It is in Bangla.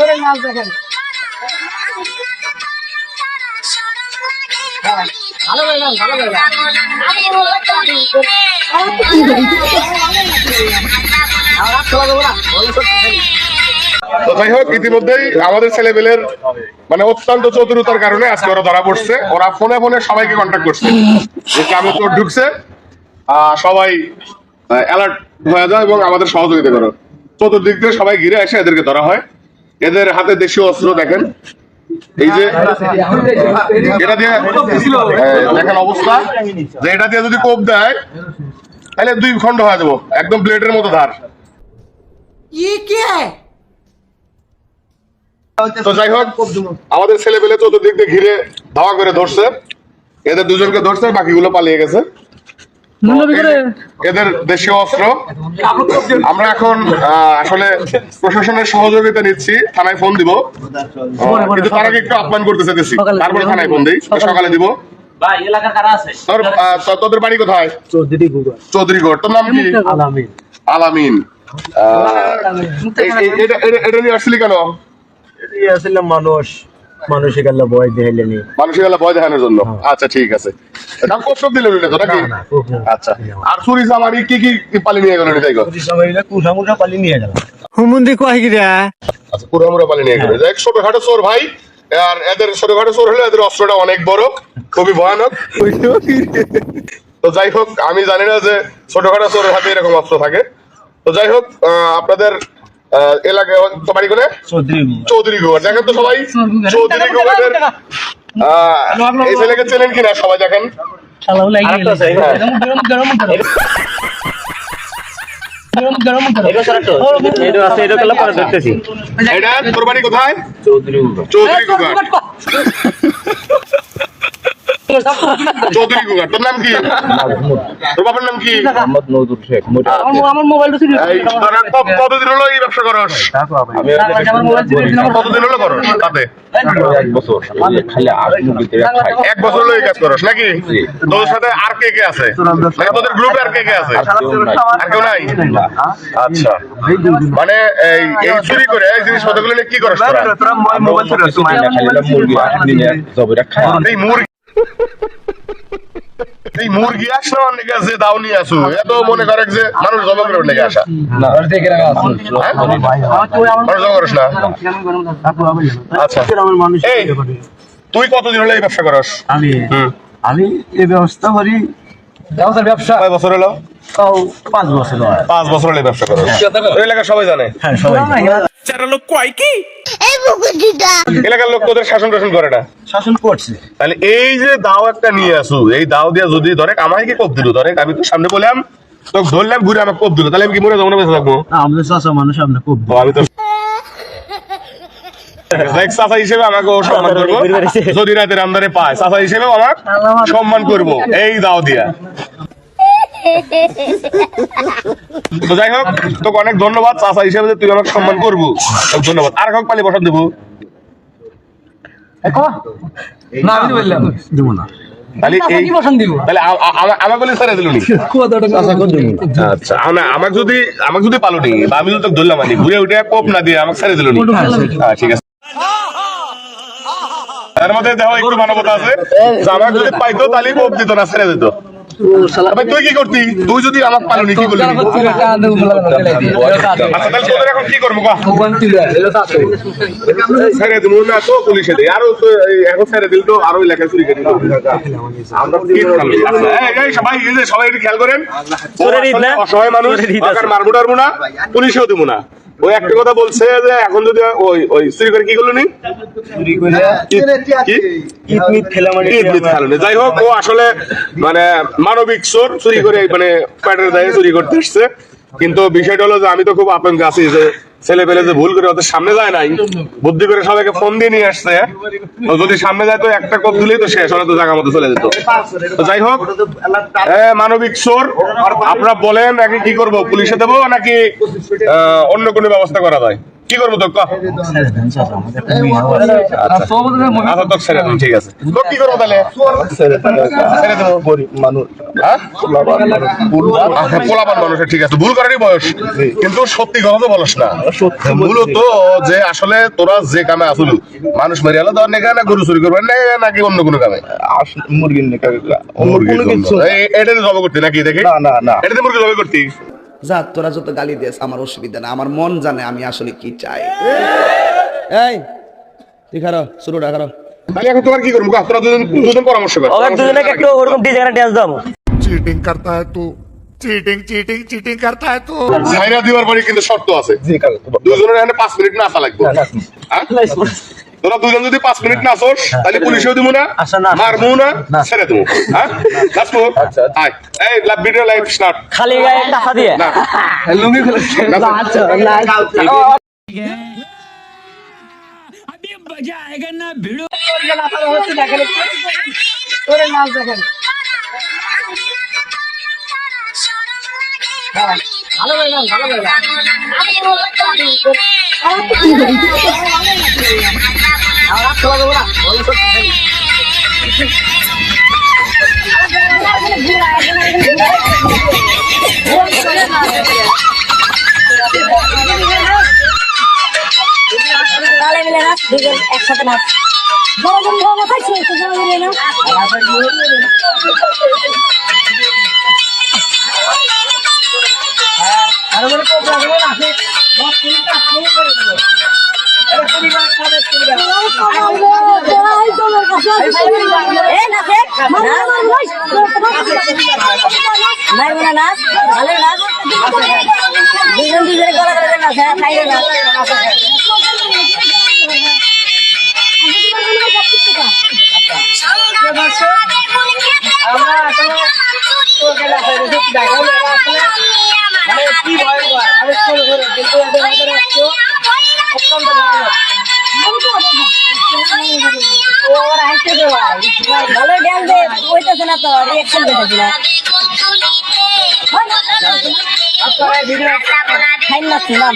ওরে মাছ দেখেন যাই হোক, ইতিমধ্যেই আমাদের ছেলেপেলের মানে অত্যন্ত চতুরতার কারণে আজকে ওরা ধরা পড়ছে। ওরা ফোনে ফোনে সবাইকে কন্ট্যাক্ট করছে। যে গ্রামে চোর ঢুকছে। সবাই অ্যালার্ট হয়ে যায় এবং আমাদের সহযোগিতা করো। চতুর্দিক থেকে সবাই ঘিরে এসে এদেরকে ধরা হয়। এদের হাতে দেশীয় অস্ত্র দেখেন। এই যে এটা দিয়ে দেখেন অবস্থা। যে এটা দিয়ে যদি কোপ দেয় তাহলে দুই খণ্ড হয়ে যাব। একদম ব্লেডের মতো ধার। তো যাই হোক আমাদের ছেলে পেলে চতুর্দিক দিয়ে ঘিরে ধাওয়া করে ধরছে। এদের দুজনকে ধরছে বাকিগুলো পালিয়ে গেছে। এদের দেশীয় অস্ত্র। আমরা এখন আসলে প্রশাসনের সহযোগিতা নিচ্ছি থানায় ফোন দিব। কিন্তু তার আগে একটু আপ্যায়ন করতে চাইতেছি। তারপরে থানায় ফোন দিই। সকালে। দিব। ভাই এলাকার কারা আছে? তোর আহ, তো- তোদের বাড়ি কোথায়? চৌধুরীগড়। তোর নাম কি? আলামিন। আলামিন। আহ, এই- এই- এটা এটা- এটা নিয়ে আসছিলি কেন? এটি আসলে মানুষ। মানুষে গেল বয় দেখাইলেনি গেলে ভয় দেখানোর জন্য। আচ্ছা ঠিক আছে। দাম কষ্ট দিলেন তো নাকি? না, না, খুব না। আচ্ছা। আর চুরি চামারি কি কি কি পালি নিয়ে গেলেন তাই গো? কুসামুসা পালি নিয়ে গেল হুমুন্দি কয় গিরা আচ্ছা পুরোমুরা পালি নিয়ে গেলেন। এক ছোটখাটো চোর ভাই আর এদের ছোটখাটো চোর হলে এদের অস্ত্রটা অনেক বড় খুবই ভয়ানক। তো যাই হোক আমি জানি না যে ছোটখাটো চোরের হাতে এরকম অস্ত্র থাকে। তো যাই হোক আহ, আপনাদের আহ, এলাকায় তো বাড়ি করে চৌধুরী চৌধুরী গোয়ার দেখেন তো সবাই। চৌধুরী গোয়ারের এই ছেলেকে চেনেন কিনা? সবাই দেখেন। কোথায়? চৌধুরী চৌধুরী গুগার তোর নাম কি? তোর বাবার নাম কি? মোহাম্মদ নজরুল শেখ আমার মোবাইলটা ছিল এই তোরা ক- কতদিন হলো এই ব্যবসা করস? আমি আমার মোবাইল ছিল কতদিন হলো করস তাতে? এক বছর। খালি আট মুরগিতে এক বছর হলো এই কাজ করস নাকি? তোর সাথে আর কে কে আছে? মানে তোদের গ্রুপে আর কে কে আছে? আর কেউ নাই। আচ্ছা। মানে এই এই চুরি করে এই জিনিসপত্রগুলো নিয়ে কি করস তোরা? মোবাইল এই মুরগি এই মুরগি আসলে অনেক আছে দাও নিয়ে আসু। এত মনে করে যে মানুষ জমা করে লেগে আসা। না দেখে রাখা আছে। হ্যাঁ? মানুষ জমা করিস না। আচ্ছা। এই তুই কতদিন হলো এই ব্যবসা করস? আমি আমি এই ব্যবস্থা করি ব্যবসা। কয় বছর হলো? তাও পাঁচ বছর হয়। পাঁচ বছর হলো ব্যবসা করস। ওই এলাকার সবাই জানে। হ্যাঁ সবাই এলাকার লোক তোদের শাসন টাসন করে না। শাসন করছে। তাহলে এই যে দাও একটা নিয়ে আসু এই দাও দিয়া যদি ধরে আমায় কি কোপ দিল? ধরে আমি তো সামনে বললাম তো ধরলাম ঘুরে আমাকে কোপ দিল তাহলে আমি কি মরে যাব না বেঁচে থাকব? আমাদের চাষা মানুষ ও, আমি তো হিসেবে আমাকে সম্মান করব। যদি রাতের আমদারে পায় চাচা হিসেবে আমার সম্মান করব। এই দাও দিয়া। তো যাই হোক তোকে অনেক ধন্যবাদ চাচা হিসেবে যে তুই আমাকে সম্মান করব। ধন্যবাদ। আর কাউকে পালি বসান দেবো। না আমি তো বললাম। দেবো না। আমাকে আচ্ছা আমাকে যদি আমাকে যদি পালো নি বা আমি যদি তোকে ধরলাম আনি ঘুরে উঠে কোপ না দিয়ে আমাকে সারে দিল নি হ্যাঁ ঠিক আছে। তার মধ্যে দেখো একটু মানবতা আছে। আমাক যদি পাইতো তাহলে কোপ দিত না ছেড়ে দিত। তুই কি করতি? তুই যদি আমাকে পালো কি করলি? আচ্ছা তাহলে তোদের এখন কি করব ছেড়ে দিব না তো পুলিশে দিই। আরও এখন ছেড়ে দিল তো আরও এলাকায় চুরি করে আমরা কি করলাম? আচ্ছা, সবাই খেয়াল করেন। অসহায় মানুষ মারবো টারবো না পুলিশেও দিব না ওই একটা কথা বলছে যে এখন যদি ওই ওই চুরি করে কি করল নি? মানে। যাই হোক ও আসলে মানে মানবিক চোর চুরি করে মানে প্যাটের দায়ে চুরি করতে এসছে। কিন্তু বিষয়টা হলো যে আমি তো খুব আপন আছি যে ছেলে পেলে যে ভুল করে ওদের সামনে যায় নাই, বুদ্ধি করে সবাইকে ফোন দিয়ে নিয়ে আসছে। যদি সামনে যায় তো একটা কোপ দিলেই তো শেষ হলে তো জায়গা মতো চলে যেত। যাই হোক মানবিক চোর, আপনারা বলেন নাকি কি করব, পুলিশে দেবো নাকি অন্য কোনো ব্যবস্থা করা যায়? কি করব তো আচ্ছা ঠিক আছে কি করব তাহলে হ্যাঁ আচ্ছা, পোলাপান মানুষের ঠিক আছে ভুল করারই বয়স কিন্তু সত্যি কথা তো বলস না মূলত যে আসলে তোরা যে কামে আসল মানুষ মেরে আলো তোর নেগা না গরু চুরি করবে নাকি অন্য কোনো কামে মুরগির নিকা। এই- এটাতে জব করতি নাকি দেখি না না না এটাতে মুরগি জব করতি যা তোরা যত গালি দিয়েছ আমার অসুবিধা না আমার মন জানে আমি আসলে কি চাই এই তুই শুরু শুরুটা খারো তাহলে এখন তোমার কি করব গো তোরা দুজন দুজন পরামর্শ কর ওরা দুজনকে একটু ওরকম ডিজাইনের ড্যান্স দাও চিটিং করতা হ্যায় তো চিটিং চিটিং চিটিং করতা হ্যায় তো জাইরা দিবার পরে কিন্তু শর্ত আছে জি কাল দুজনের এখানে 5 মিনিট না আসা লাগবে হ্যাঁ তোরা দুজন যদি পাঁচ মিনিট না আসোস তাহলে পুলিশেও দিব না আসা না। মারবো না ছেড়ে দেবো হ্যাঁ লাস্ট আয় এই লাভ ভিডিও লাইভ স্টার্ট খালি গায়ে টাকা দিয়ে না লুঙ্গি খুলে अभी मजा आएगा ना भिड़ो তোরে নাচ দেখেন ভালো করে গান ভালো একসাথে নাচ বড় বন্ধু বড় মারবো না ভালো নাচ দুজন দুজনে গলা করে নাচ হ্যাঁ সাইডে নাচ আমরা আসলে তোকে দেখা দেখি দেখা হাসতে দেওয়া ভালো ড্যান্স দে কইতেছে না তো রিয়াকশন দিতেছে না খাইন নাচছিলাম